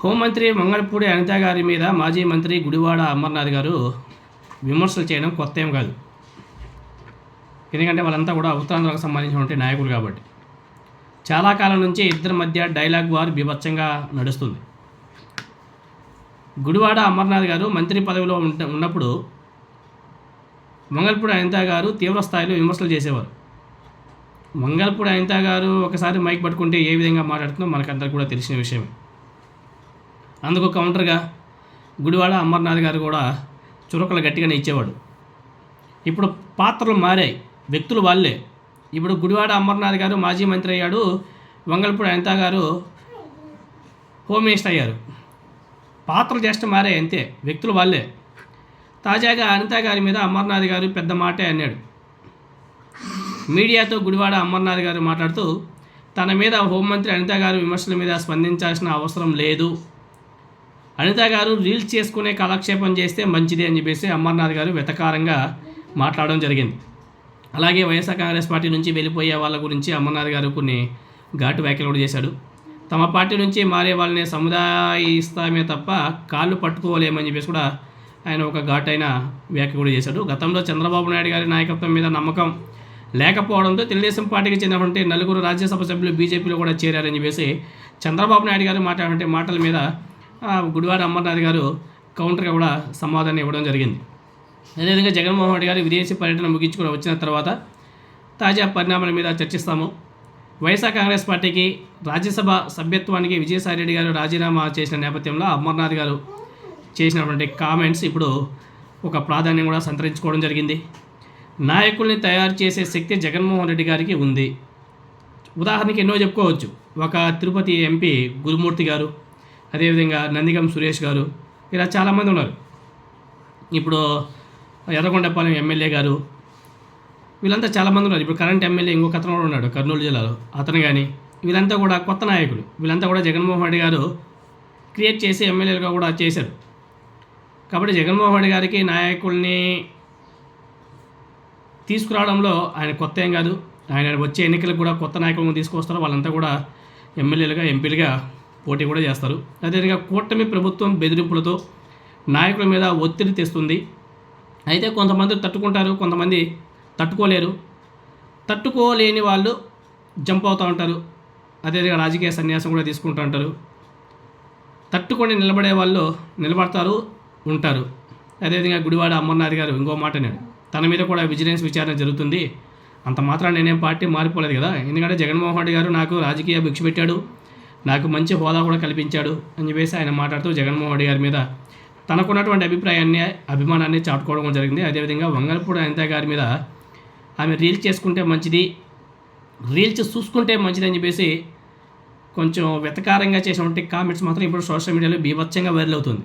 హోంమంత్రి మంగళపూడి అనిత గారి మీద మాజీ మంత్రి గుడివాడ అమర్నాథ్ గారు విమర్శలు చేయడం కొత్త ఏం కాదు. ఎందుకంటే వాళ్ళంతా కూడా ఉత్తరాంధ్రకు సంబంధించినటువంటి నాయకులు కాబట్టి. చాలా కాలం నుంచి ఇద్దరి మధ్య డైలాగ్ వార్ బీభత్సంగా నడుస్తుంది. గుడివాడ అమర్నాథ్ గారు మంత్రి పదవిలో ఉంట ఉన్నప్పుడు మంగళపూడి అనిత గారు తీవ్ర స్థాయిలో విమర్శలు చేసేవారు. మంగళపూడి అనిత గారు ఒకసారి మైక్ పట్టుకుంటే ఏ విధంగా మాట్లాడుతుందో మనకందరికి కూడా తెలిసిన విషయమే. అందుకు కౌంటర్గా గుడివాడ అమర్నాథ్ గారు కూడా చురకలు గట్టిగానే ఇచ్చేవాడు. ఇప్పుడు పాత్రలు మారాయి. వ్యక్తులు వాళ్ళే. ఇప్పుడు గుడివాడ అమర్నాథ్ గారు మాజీ మంత్రి అయ్యాడు. వంగల్పూడి అనిత గారు హోమ్ మినిస్టర్ అయ్యారు. పాత్రలు జస్ట్ మారాయి అంతే. వ్యక్తులు వాళ్ళే. తాజాగా అనిత గారి మీద అమర్నాథ్ గారు పెద్ద మాటే అన్నాడు. మీడియాతో గుడివాడ అమర్నాథ్ గారు మాట్లాడుతూ తన మీద హోంమంత్రి అనిత గారు విమర్శల మీద స్పందించాల్సిన అవసరం లేదు. అనిత గారు రీల్స్ చేసుకునే కాలక్షేపం చేస్తే మంచిది అని చెప్పేసి అమర్నాథ్ గారు వెతకారంగా మాట్లాడడం జరిగింది. అలాగే వైఎస్ఆర్ కాంగ్రెస్ పార్టీ నుంచి వెళ్ళిపోయే వాళ్ళ గురించి అమర్నాథ్ గారు కొన్ని ఘాటు వ్యాఖ్యలు కూడా చేశాడు. తమ పార్టీ నుంచి మారే వాళ్ళని సముదాయిస్తామే తప్ప కాళ్ళు పట్టుకోలేమని చెప్పేసి కూడా ఆయన ఒక ఘాటైన వ్యాఖ్య కూడా చేశాడు. గతంలో చంద్రబాబు నాయుడు గారి నాయకత్వం మీద నమ్మకం లేకపోవడంతో తెలుగుదేశం పార్టీకి చెందినటువంటి నలుగురు రాజ్యసభ సభ్యులు బీజేపీలో కూడా చేరారని చెప్పేసి చంద్రబాబు నాయుడు గారు మాట్లాడే మాటల మీద గుడివాడ అమర్నాథ్ గారు కౌంటర్గా కూడా సమాధానం ఇవ్వడం జరిగింది. అదేవిధంగా జగన్మోహన్ రెడ్డి గారు విదేశీ పర్యటన ముగించుకుని వచ్చిన తర్వాత తాజా పరిణామాల మీద చర్చిస్తాము. వైఎస్ఆర్ కాంగ్రెస్ పార్టీకి రాజ్యసభ సభ్యత్వానికి విజయసాయి రెడ్డి గారు రాజీనామా చేసిన నేపథ్యంలో అమర్నాథ్ గారు చేసినటువంటి కామెంట్స్ ఇప్పుడు ఒక ప్రాధాన్యం కూడా సంతరించుకోవడం జరిగింది. నాయకుల్ని తయారు చేసే శక్తి జగన్మోహన్ రెడ్డి గారికి ఉంది. ఉదాహరణకి ఎన్నో చెప్పుకోవచ్చు. ఒక తిరుపతి ఎంపీ గురుమూర్తి గారు అదేవిధంగా నందిగం సురేష్ గారు ఇలా చాలామంది ఉన్నారు. ఇప్పుడు ఎర్రగొండపాలెం ఎమ్మెల్యే గారు వీళ్ళంతా చాలామంది ఉన్నారు. ఇప్పుడు కరెంట్ ఎమ్మెల్యే ఇంకొక అతను కూడా ఉన్నాడు కర్నూలు జిల్లాలో. అతను కానీ వీళ్ళంతా కూడా కొత్త నాయకులు. వీళ్ళంతా కూడా జగన్మోహన్ రెడ్డి గారు క్రియేట్ చేసి ఎమ్మెల్యేలుగా కూడా చేశారు. కాబట్టి జగన్మోహన్ రెడ్డి గారికి నాయకుల్ని తీసుకురావడంలో ఆయన కొత్త ఏం కాదు. ఆయన వచ్చే ఎన్నికలకు కూడా కొత్త నాయకులను తీసుకొస్తారు వాళ్ళంతా కూడా ఎమ్మెల్యేలుగా ఎంపీలుగా పోటీ కూడా చేస్తారు. అదేవిధంగా కూటమి ప్రభుత్వం బెదిరింపులతో నాయకుల మీద ఒత్తిడి తెస్తుంది. అయితే కొంతమంది తట్టుకుంటారు కొంతమంది తట్టుకోలేరు. తట్టుకోలేని వాళ్ళు జంప్ అవుతూ ఉంటారు. అదేవిధంగా రాజకీయ సన్యాసం కూడా తీసుకుంటూ ఉంటారు. తట్టుకొని నిలబడే వాళ్ళు నిలబడతారు ఉంటారు. అదేవిధంగా గుడివాడ అమర్నాథ్ గారు ఇంకో మాట అన్నాడు. తన మీద కూడా విజిలెన్స్ విచారణ జరుగుతుంది. అంత మాత్రం నేనేం పార్టీ మారిపోలేదు కదా. ఎందుకంటే జగన్మోహన్ రెడ్డి గారు నాకు రాజకీయ భిక్ష పెట్టాడు. నాకు మంచి హోదా కూడా కల్పించాడు అని చెప్పేసి ఆయన మాట్లాడుతూ జగన్మోహన్ రెడ్డి గారి మీద తనకున్నటువంటి అభిప్రాయాన్ని అభిమానాన్ని చాటుకోవడం జరిగింది. అదేవిధంగా వంగలపూడి అనిత గారి మీద ఆమె రీల్స్ చేసుకుంటే మంచిది రీల్స్ చూసుకుంటే మంచిది అని చెప్పేసి కొంచెం వెతకారంగా చేసినటువంటి కామెంట్స్ మాత్రం ఇప్పుడు సోషల్ మీడియాలో బీభత్సంగా వైరల్ అవుతుంది.